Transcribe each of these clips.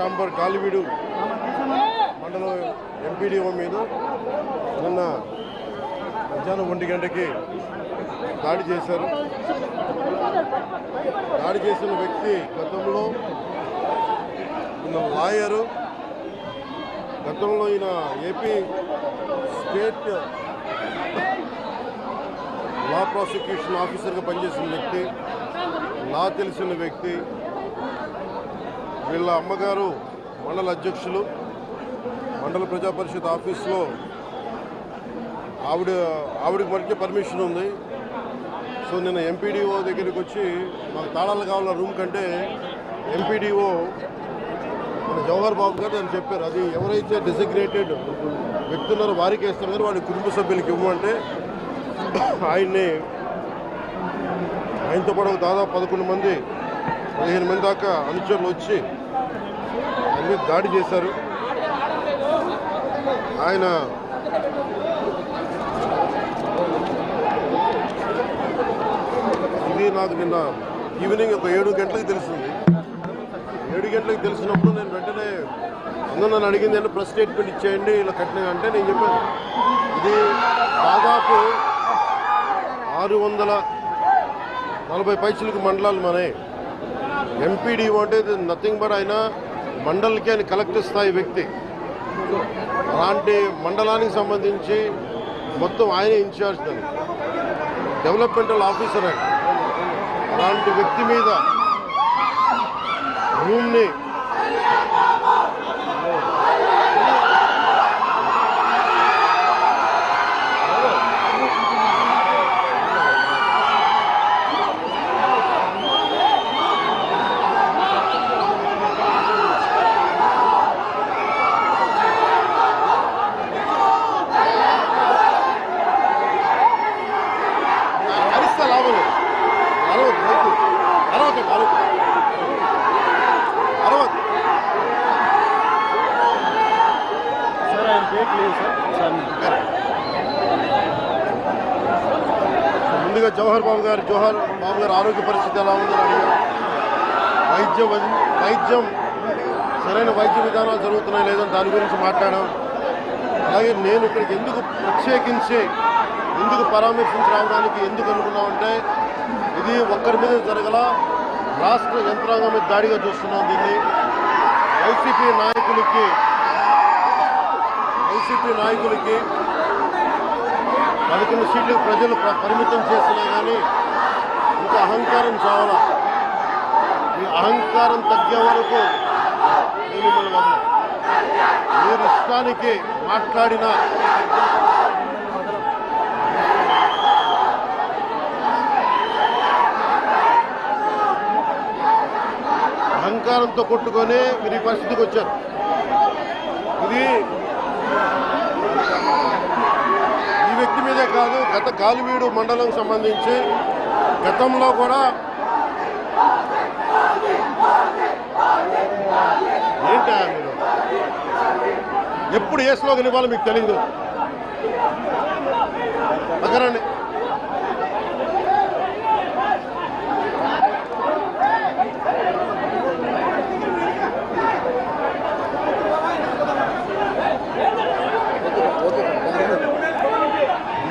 Chamber కాలివీడు Galiveedu మండలం MPDO మీద నిన్న మధ్యాహ్నం ఒంటి గంటకి దాడి చేశారు. దాడి చేసిన వ్యక్తి గతంలో ఈయన లాయరు గతంలో ఈయన ఏపీ స్టేట్ లా ప్రాసిక్యూషన్ ఆఫీసర్గా పనిచేసిన వ్యక్తి లా తెలిసిన వ్యక్తి వీళ్ళ అమ్మగారు మండల అధ్యక్షులు మండల ప్రజా పరిషత్ ఆఫీస్లో ఆవిడ ఆవిడకి మధ్య పర్మిషన్ ఉంది. సో నిన్న ఎంపీడీఓ దగ్గరికి వచ్చి మాకు తాళాలు కావాల రూమ్ కంటే ఎంపీడీఓ మన జవహర్ బాబు గారు అని చెప్పారు. అది ఎవరైతే డెసిగ్నేటెడ్ వ్యక్తి ఉన్నారో వారికి వేస్తారు కానీ వాడి కుటుంబ సభ్యులకి ఇవ్వమంటే ఆయన్ని ఆయనతో పాటు దాదాపు పదకొండు మంది పదిహేను మంది దాకా అనుచరులు వచ్చి మీద దాడి చేశారు. ఆయన ఇది నాకు నిన్న ఈవినింగ్ ఒక ఏడు గంటలకు తెలిసింది ఏడు గంటలకు తెలిసినప్పుడు నేను వెంటనే అందరూ నన్ను అడిగింది అంటే ప్రెస్ స్టేట్మెంట్ ఇచ్చేయండి ఇలా కట్టిన అంటే నేను చెప్పాను. ఇది దాదాపు ఆరు వందల నలభై పైసలకు మండలాలు మనే ఎంపీడీ అంటే నథింగ్ బట్ ఆయన మండలికి అని కలెక్టర్ స్థాయి వ్యక్తి. అలాంటి మండలానికి సంబంధించి మొత్తం ఆయనే ఇన్ఛార్జ్ దాన్ని డెవలప్మెంటల్ ఆఫీసర్ ఆయన. అలాంటి వ్యక్తి మీద రూమ్ని సార్ ఆయన పేరు లేదు సార్. ముందుగా జవహర్ బాబు గారు జవహర్ బాబు గారి ఆరోగ్య పరిస్థితి ఎలా ఉందని అడిగారు. వైద్య వైద్యం సరైన వైద్య విధానాలు జరుగుతున్నాయి లేదని దాని గురించి మాట్లాడాం. అలాగే నేను ఇక్కడికి ఎందుకు ప్రత్యేకించి ఎందుకు పరామర్శించి రావడానికి ఎందుకు అనుకున్నామంటే ఇది ఒక్కరి మీద జరగల రాష్ట్ర యంత్రాంగం మీద దాడిగా చూస్తున్నాం దీన్ని. వైసీపీ నాయకులకి వైసీపీ నాయకులకి పదకొండు సీట్లు ప్రజలు పరిమితం చేసినా కానీ ఇంకా అహంకారం చావాలా. మీ అహంకారం తగ్గే వరకు నేను మిమ్మల్ని మీరు ఇష్టానికి మాట్లాడిన అధికారంతో కొట్టుకొని మీరు ఈ పరిస్థితికి వచ్చారు. ఇది ఈ వ్యక్తి మీదే కాదు గత గాలివీడు మండలం సంబంధించి గతంలో కూడా ఏంటా మీరు ఎప్పుడు ఏ స్లోగన్ ఇవ్వాలో మీకు తెలియదు పక్కనండి ఈ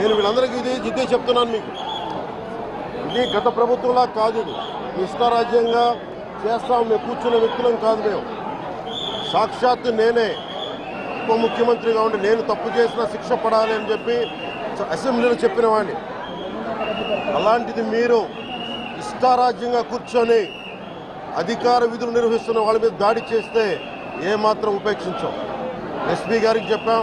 నేను వీళ్ళందరికీ ఇది ఇదే చెప్తున్నాను మీకు. ఇది గత ప్రభుత్వంలా కాదు ఇది. ఇష్టారాజ్యంగా చేస్తాం మేము కూర్చున్న వ్యక్తులం కాదు మేము. సాక్షాత్ నేనే ఉప ముఖ్యమంత్రిగా ఉండి నేను తప్పు చేసిన శిక్ష పడాలి అని చెప్పి అసెంబ్లీలో చెప్పిన వాడిని. అలాంటిది మీరు ఇష్టారాజ్యంగా కూర్చొని అధికార విధులు నిర్వహిస్తున్న వాళ్ళ మీద దాడి చేస్తే ఏమాత్రం ఉపేక్షించాం. ఎస్పీ గారికి చెప్పాం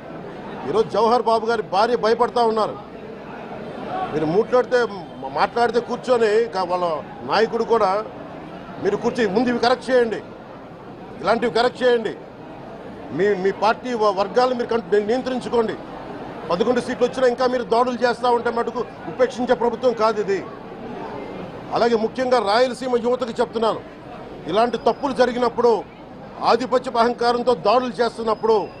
ఈరోజు జవహర్ బాబు గారి భార్య భయపడతా ఉన్నారు. మీరు మూట్లాడితే మాట్లాడితే కూర్చొని వాళ్ళ నాయకుడు కూడా మీరు కూర్చొని ముందు ఇవి కరెక్ట్ చేయండి. ఇలాంటివి కరెక్ట్ చేయండి. మీ మీ పార్టీ వర్గాలు మీరు కంట్- నియంత్రించుకోండి. పదకొండు సీట్లు వచ్చినా ఇంకా మీరు దాడులు చేస్తూ ఉంటే మటుకు ఉపేక్షించే ప్రభుత్వం కాదు ఇది. అలాగే ముఖ్యంగా రాయలసీమ యువతకు చెప్తున్నాను. ఇలాంటి తప్పులు జరిగినప్పుడు ఆధిపత్య అహంకారంతో దాడులు చేస్తున్నప్పుడు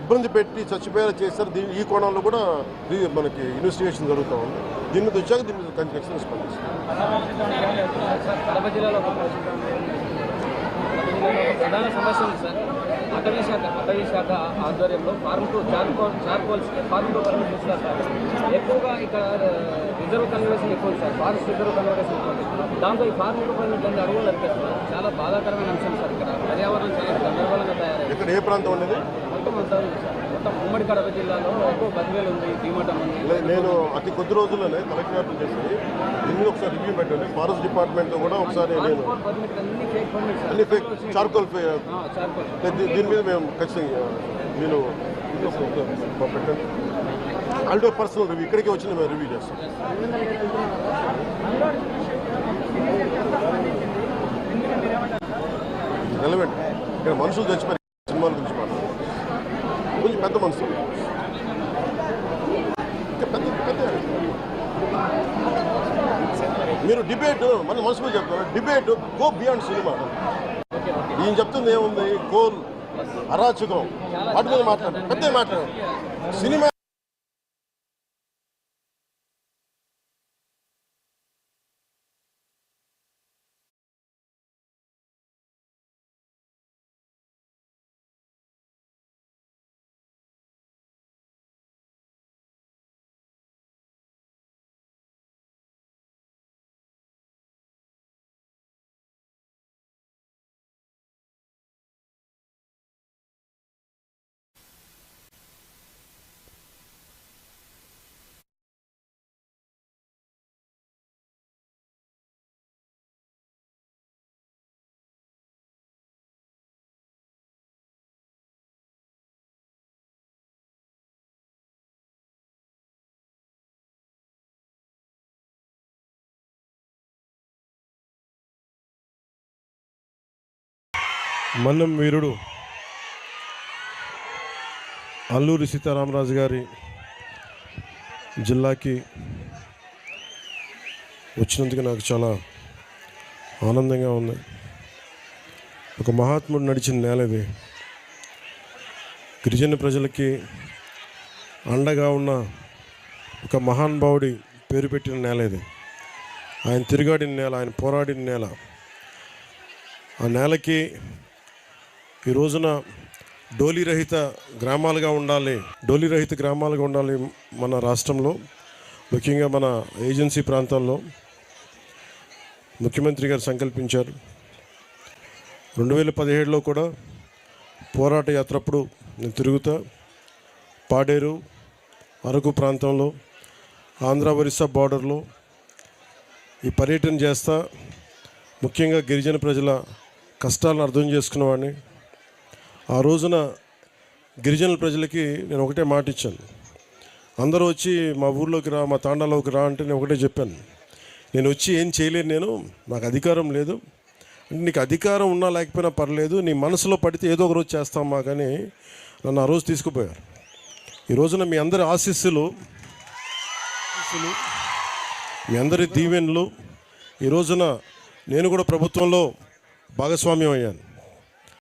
ఇబ్బంది పెట్టి చచ్చిపోయేలా చేశారు. దీని ఈ కోణంలో కూడా మనకి ఇన్వెస్టిగేషన్ జరుగుతూ ఉంది. దీని మీద వచ్చాక దీని మీద ఖచ్చితంగా స్పందిస్తాం. ప్రధాన సమస్య ఉంది సార్. అటవీ శాఖ అటవీ శాఖ ఆధ్వర్యంలో form two charcoal charcoals form two permit ఇస్తారు సార్. ఎక్కువగా ఇక్కడ రిజర్వ్ ఎక్కువ సార్. ఫారెస్ట్ రిజర్వ్ కన్వర్షన్ ఎక్కువ ఉంది. దాంతో ఈ ఫార్మ్ టు పర్మిట్ అన్ని అడుగులు నడిపేస్తున్నారు చాలా బాధాకరమైన అంశం సార్ ఇక్కడ. పర్యావరణం చాలా గందరగోళంగా తయారైంది. ఇక్కడ ఏ ప్రాంతం అనేది? నేను అతి కొద్ది రోజుల్లోనే కలెక్టర్ చేసి దీన్ని ఒకసారి రివ్యూ పెట్టండి. ఫారెస్ట్ డిపార్ట్మెంట్ కూడా ఒకసారి నేను అన్ని ఫేక్ చార్కోల్ దీని మీద మేము ఖచ్చితంగా నేను పెట్టండి. ఆల్టో పర్సనల్ రివ్యూ ఇక్కడికి వచ్చి మేము రివ్యూ చేస్తాం రెలవెంట్ ఇక్కడ మనుషులు చచ్చిపోయి సినిమాల గురించి మాట్లాడారు కొంచెం పెద్ద మనుషులు ఇంకా పెద్ద పెద్ద మీరు డిబేట్ మన మనసు మీద చెప్తారు డిబేట్ గో బియాండ్ సినిమా ఈయన చెప్తుంది ఏముంది? కోల్ అరాచకం. వాటి మీద మాట్లాడు. పెద్ద మాట్లాడు. సినిమా మన్నం వీరుడు అల్లూరి సీతారామరాజు గారి జిల్లాకి వచ్చినందుకు నాకు చాలా ఆనందంగా ఉంది. ఒక మహాత్ముడు నడిచిన నేల ఇది. గిరిజన ప్రజలకి అండగా ఉన్న ఒక మహానుభావుడి పేరు పెట్టిన నేల ఇది. ఆయన తిరుగాడిన నేల ఆయన పోరాడిన నేల. ఆ నేలకి ఈ రోజున డోలీ రహిత గ్రామాలుగా ఉండాలి డోలీ రహిత గ్రామాలుగా ఉండాలి మన రాష్ట్రంలో ముఖ్యంగా మన ఏజెన్సీ ప్రాంతాల్లో ముఖ్యమంత్రి గారు సంకల్పించారు. రెండు వేల పదిహేడులో కూడా పోరాట యాత్రప్పుడు నేను తిరుగుతా పాడేరు అరకు ప్రాంతంలో ఆంధ్ర ఒరిస్సా బార్డర్లో ఈ పర్యటన చేస్తా ముఖ్యంగా గిరిజన ప్రజల కష్టాలను అర్థం చేసుకున్నవాడిని ఆ రోజున గిరిజనుల ప్రజలకి నేను ఒకటే మాట ఇచ్చాను. అందరూ వచ్చి మా ఊర్లోకి రా మా తాండాలోకి రా అంటే నేను ఒకటే చెప్పాను. నేను వచ్చి ఏం చేయలేను నేను నాకు అధికారం లేదు. అంటే నీకు అధికారం ఉన్నా లేకపోయినా పర్లేదు నీ మనసులో పడితే ఏదో ఒక రోజు చేస్తాం మా కానీ నన్ను ఆ రోజు తీసుకుపోయారు. ఈ రోజున మీ అందరి ఆశీస్సులు ఆశీస్సులు మీ అందరి దీవెనలు ఈ రోజున నేను కూడా ప్రభుత్వంలో భాగస్వామ్యం అయ్యాను.